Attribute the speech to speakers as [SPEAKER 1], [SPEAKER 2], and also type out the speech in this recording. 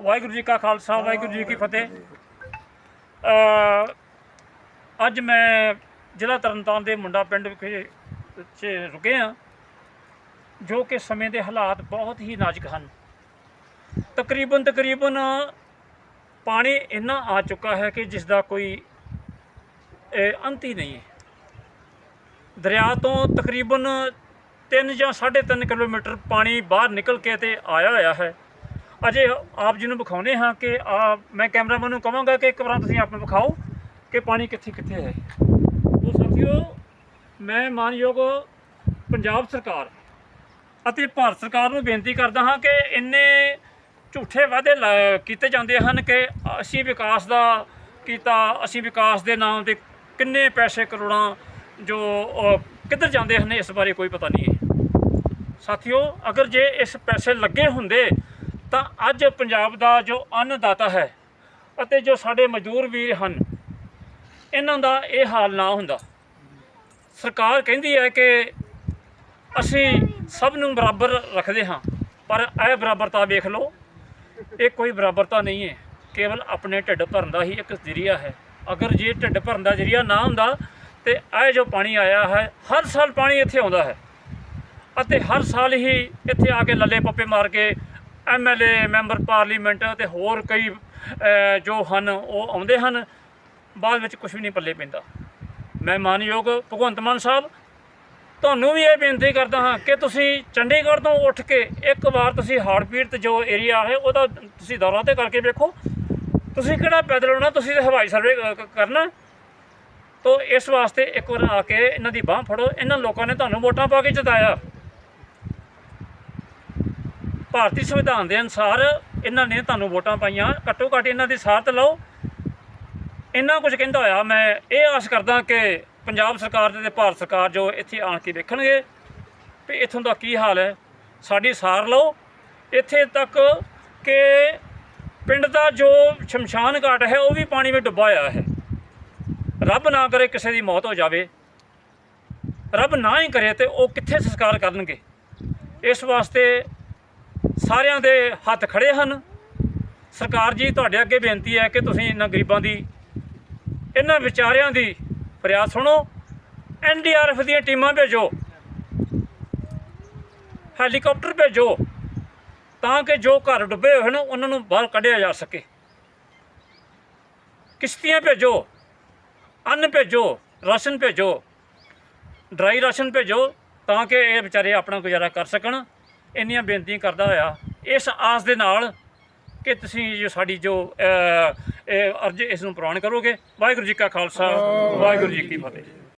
[SPEAKER 1] ਵਾਹਿਗੁਰੂ ਜੀ ਕਾ ਖਾਲਸਾ, ਵਾਹਿਗੁਰੂ ਜੀ ਕੀ ਫਤਿਹ। ਅੱਜ ਮੈਂ ਜ਼ਿਲ੍ਹਾ ਤਰਨਤਾਰਨ ਦੇ ਮੁੰਡਾ ਪਿੰਡ ਵਿਖੇ 'ਚ ਰੁਕੇ ਹਾਂ, ਜੋ ਕਿ ਸਮੇਂ ਦੇ ਹਾਲਾਤ ਬਹੁਤ ਹੀ ਨਾਜ਼ੁਕ ਹਨ। ਤਕਰੀਬਨ ਤਕਰੀਬਨ ਪਾਣੀ ਇੰਨਾ ਆ ਚੁੱਕਾ ਹੈ ਕਿ ਜਿਸ ਦਾ ਕੋਈ ਅੰਤ ਹੀ ਨਹੀਂ ਹੈ। ਦਰਿਆ ਤੋਂ ਤਕਰੀਬਨ 3 ਜਾਂ 3.5 ਕਿਲੋਮੀਟਰ ਪਾਣੀ ਬਾਹਰ ਨਿਕਲ ਕੇ ਤੇ ਆਇਆ ਹੋਇਆ ਹੈ। ਅਜੇ ਆਪ ਜੀ ਨੂੰ ਵਿਖਾਉਨੇ ਹਾਂ ਕਿ ਆ, ਮੈਂ ਕੈਮਰਾਮੈਨ ਨੂੰ ਕਹਾਂਗਾ ਕਿ ਇੱਕ ਵਾਰ ਤੁਸੀਂ ਆਪ ਨੂੰ ਵਿਖਾਓ ਕਿ ਪਾਣੀ ਕਿੱਥੇ ਕਿੱਥੇ ਹੈ। ਉਹ ਸਾਥੀਓ, ਮੈਂ ਮਾਨਯੋਗ ਪੰਜਾਬ ਸਰਕਾਰ ਅਤੇ ਭਾਰਤ ਸਰਕਾਰ ਨੂੰ ਬੇਨਤੀ ਕਰਦਾ ਹਾਂ ਕਿ ਇੰਨੇ ਝੂਠੇ ਵਾਅਦੇ ਲਾ- ਕੀਤੇ ਜਾਂਦੇ ਹਨ ਕਿ ਅਸੀਂ ਵਿਕਾਸ ਦਾ ਕੀਤਾ, ਅਸੀਂ ਵਿਕਾਸ ਦੇ ਨਾਮ ਤੇ ਕਿੰਨੇ ਪੈਸੇ ਕਰੋੜਾਂ ਜੋ ਕਿੱਧਰ ਜਾਂਦੇ ਹਨ, ਇਸ ਬਾਰੇ ਕੋਈ ਪਤਾ ਨਹੀਂ ਹੈ। ਸਾਥੀਓ, ਅਗਰ ਜੇ ਇਸ ਪੈਸੇ ਲੱਗੇ ਹੁੰਦੇ ਤਾਂ ਅੱਜ ਪੰਜਾਬ ਦਾ ਜੋ ਅੰਨਦਾਤਾ ਹੈ ਅਤੇ ਜੋ ਸਾਡੇ ਮਜ਼ਦੂਰ ਵੀਰ ਹਨ, ਇਹਨਾਂ ਦਾ ਇਹ ਹਾਲ ਨਾ ਹੁੰਦਾ। ਸਰਕਾਰ ਕਹਿੰਦੀ ਹੈ ਕਿ ਅਸੀਂ ਸਭ ਨੂੰ ਬਰਾਬਰ ਰੱਖਦੇ ਹਾਂ, ਪਰ ਇਹ ਬਰਾਬਰਤਾ ਵੇਖ ਲਓ, ਇਹ ਕੋਈ ਬਰਾਬਰਤਾ ਨਹੀਂ ਹੈ। ਕੇਵਲ ਆਪਣੇ ਢਿੱਡ ਭਰਨ ਦਾ ਹੀ ਇੱਕ ਜ਼ਰੀਆ ਹੈ। ਅਗਰ ਜੇ ਢਿੱਡ ਭਰਨ ਦਾ ਜ਼ਰੀਆ ਨਾ ਹੁੰਦਾ, ਤੇ ਇਹ ਜੋ ਪਾਣੀ ਆਇਆ ਹੈ, ਹਰ ਸਾਲ ਪਾਣੀ ਇੱਥੇ ਆਉਂਦਾ ਹੈ। ਅਤੇ ਹਰ ਸਾਲ ਹੀ ਇੱਥੇ ਆ ਕੇ ਲੱਲੇ ਪੱਪੇ ਮਾਰ ਕੇ ਐਮਐਲਏ ਮੈਂਬਰ ਪਾਰਲੀਮੈਂਟ ਤੇ ਹੋਰ ਕਈ ਜੋ ਹਨ, ਉਹ ਆਉਂਦੇ ਹਨ। ਬਾਅਦ ਵਿੱਚ ਕੁਝ ਵੀ ਨਹੀਂ ਪੱਲੇ ਪੈਂਦਾ। ਮੈਂ ਮਾਨਯੋਗ ਭਗਵੰਤ ਮਾਨ ਸਾਹਿਬ, ਤੁਹਾਨੂੰ ਵੀ ਇਹ ਬੇਨਤੀ ਕਰਦਾ ਹਾਂ ਕਿ ਤੁਸੀਂ ਚੰਡੀਗੜ੍ਹ ਤੋਂ ਉੱਠ ਕੇ ਇੱਕ ਵਾਰ ਤੁਸੀਂ ਹਾਰਟ ਪੀੜਤ ਜੋ ਏਰੀਆ ਹੈ, ਉਹਦਾ ਤੁਸੀਂ ਦੌਰਾ ਤੇ ਕਰਕੇ ਵੇਖੋ। ਤੁਸੀਂ ਕਿਹੜਾ ਪੈਦਲ ਆਉਣਾ, ਤੁਸੀਂ ਤਾਂ ਹਵਾਈ ਸਰਵੇ ਕਰਨਾ। ਤੋ ਇਸ ਵਾਸਤੇ ਇੱਕ ਵਾਰ ਆ ਕੇ ਇਹਨਾਂ ਦੀ ਬਾਹ ਫੜੋ। ਇਹਨਾਂ ਲੋਕਾਂ ਨੇ ਤੁਹਾਨੂੰ ਵੋਟਾਂ ਪਾ ਕੇ ਜਿਤਾਇਆ। ਭਾਰਤੀ ਸੰਵਿਧਾਨ ਦੇ ਅਨੁਸਾਰ ਇਹਨਾਂ ਨੇ ਤੁਹਾਨੂੰ ਵੋਟਾਂ ਪਾਈਆਂ। ਘੱਟੋ ਘੱਟ ਇਹਨਾਂ ਦੀ ਸਾਥ ਲਓ। ਇੰਨਾ ਕੁਝ ਕਹਿੰਦਾ ਹੋਇਆ, ਮੈਂ ਇਹ ਆਸ ਕਰਦਾ ਕਿ ਪੰਜਾਬ ਸਰਕਾਰ ਦੇ ਤੇ ਭਾਰਤ ਸਰਕਾਰ ਜੋ ਇੱਥੇ ਆਣ ਕੇ ਵੇਖਣਗੇ ਵੀ ਇੱਥੋਂ ਦਾ ਕੀ ਹਾਲ ਹੈ। ਸਾਡੀ ਸਾਰ ਲਓ। ਇੱਥੇ ਤੱਕ ਕਿ ਪਿੰਡ ਦਾ ਜੋ ਸ਼ਮਸ਼ਾਨ ਘਾਟ ਹੈ, ਉਹ ਵੀ ਪਾਣੀ ਵਿੱਚ ਡੁੱਬਾ ਹੋਇਆ ਹੈ। ਰੱਬ ਨਾ ਕਰੇ ਕਿਸੇ ਦੀ ਮੌਤ ਹੋ ਜਾਵੇ। ਰੱਬ ਨਾ ਹੀ ਕਰੇ ਤੇ ਉਹ ਕਿੱਥੇ ਸੰਸਕਾਰ ਕਰਨਗੇ। ਇਸ ਵਾਸਤੇ ਸਾਰਿਆਂ ਦੇ ਹੱਥ ਖੜੇ ਹਨ। ਸਰਕਾਰ ਜੀ, ਤੁਹਾਡੇ ਅੱਗੇ ਬੇਨਤੀ ਹੈ ਕਿ ਤੁਸੀਂ ਇਹਨਾਂ ਗਰੀਬਾਂ ਦੀ, ਇਹਨਾਂ ਵਿਚਾਰਿਆਂ ਦੀ ਫਰਿਆਦ ਸੁਣੋ। ਐਨਡੀਆਰਐਫ ਦੀਆਂ ਟੀਮਾਂ ਭੇਜੋ। ਹੈਲੀਕਾਪਟਰ ਭੇਜੋ। ਤਾਂ ਕਿ ਜੋ ਘਰ ਡੁੱਬੇ ਹੋਏ ਨੇ ਉਹਨਾਂ ਨੂੰ ਬਾਹਰ ਕੱਢਿਆ ਜਾ ਸਕੇ। ਕਿਸ਼ਤੀਆਂ ਭੇਜੋ। ਅੰਨ ਭੇਜੋ। ਰਾਸ਼ਨ ਭੇਜੋ। ਡਰਾਈ ਰਾਸ਼ਨ ਭੇਜੋ। ਤਾਂ ਕਿ ਇਹ ਵਿਚਾਰੇ ਆਪਣਾ ਗੁਜ਼ਾਰਾ ਕਰ ਸਕਣ। ਇੰਨੀਆਂ ਬੇਨਤੀਆਂ ਕਰਦਾ ਹੋਇਆ, ਇਸ ਆਸ ਦੇ ਨਾਲ ਕਿ ਤੁਸੀਂ ਜੋ ਸਾਡੀ ਜੋ ਅਰਜ਼ ਇਸ ਨੂੰ ਪ੍ਰਵਾਨ ਕਰੋਗੇ। ਵਾਹਿਗੁਰੂ ਜੀ ਕਾ ਖਾਲਸਾ, ਵਾਹਿਗੁਰੂ ਜੀ ਕੀ ਫਤਿਹ।